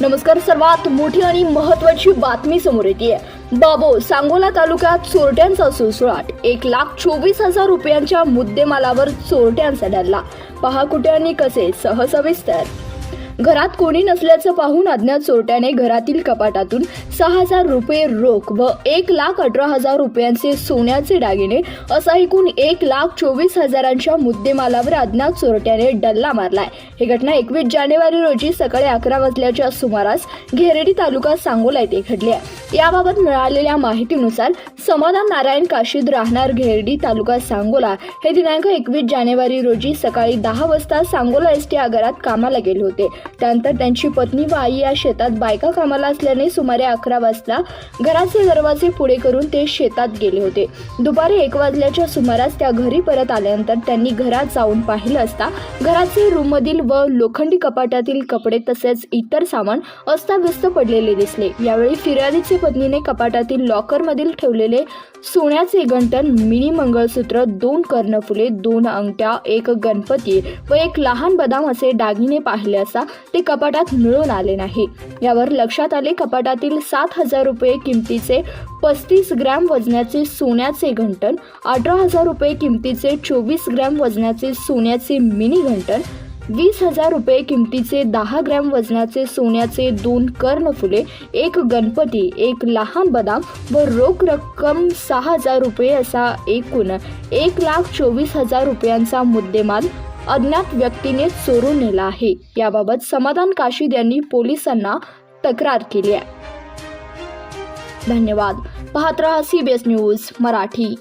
नमस्कार सर्वात मोठी आणि महत्वाची बातमी समोर येते बाबो सांगोला तालुक्यात चोरट्यांचा सुळसुळाट. एक लाख चोवीस हजार रुपयांच्या मुद्देमालावर चोरट्यांचा डल्ला. पहा कुठे आणि कसे सहसविस्तर. घरात कोणी नसल्याचं पाहून अज्ञात चोरट्याने घरातील कपाटातून सहा हजार रुपये रोख व एक लाख अठरा हजार रुपयांचे सोन्याचे दागिने असा एकूण एक लाख चोवीस हजारांच्या मुद्देमालावर अज्ञात चोरट्याने डल्ला मारलाय. ही घटना एकवीस जानेवारी रोजी सकाळी अकरा वाजल्याच्या सुमारास घेरेडी तालुका सांगोला येथे घडली आहे. याबाबत मिळालेल्या माहितीनुसार समाधान नारायण काशीद राहणार घेरडी तालुका सांगोला. हे दिनांक एकवीस जानेवारी रोजी सकाळी दहा वाजता सांगोला एस टी आगारात कामाला गेले होते. त्यानंतर त्यांची पत्नी व आई या शेतात बायका कामाला असल्याने सुमारे अकरा वाजता घराचे दरवाजे पुढे करून ते शेतात गेले होते. दुपारी एक वाजल्याच्या सुमारास त्या घरी परत आल्यानंतर त्यांनी घरात जाऊन पाहिलं असता घराचे रूममधील व लोखंडी कपाटातील कपडे तसेच इतर सामान अस्ताव्यस्त पडलेले दिसले. यावेळी फिर्यादीचे पत्नीने कपाटातील लॉकरमधील ठेवलेले सोन्याचे गंटन मिनी मंगळसूत्र दोन कर्णफुले दोन अंगठ्या एक गणपती व एक लहान बदाम असे दागिने पाहिले असता ते कपाटात मिळून आले नाही. यावर लक्षात आले कपाटातील सात हजार रुपये किमतीचे पस्तीस ग्रॅम वजनाचे सोन्याचे घंटन अठरा हजार रुपये किमतीचे चोवीस ग्रॅम वजनाचे सोन्याचे मिनी घंटन वीस हजार रुपये किमतीचे दहा ग्रॅम वजनाचे सोन्याचे दोन कर्णफुले एक गणपती एक लहान बदाम व रोख रक्कम सहा हजार रुपये असा एकूण एक लाख चोवीस हजार रुपयांचा मुद्देमाल अज्ञात व्यक्तीने चोरून नेला आहे. याबाबत समाधान काशीद यांनी पोलिसांना तक्रार केली आहे. धन्यवाद. पाहत राहा C B S news Marathi.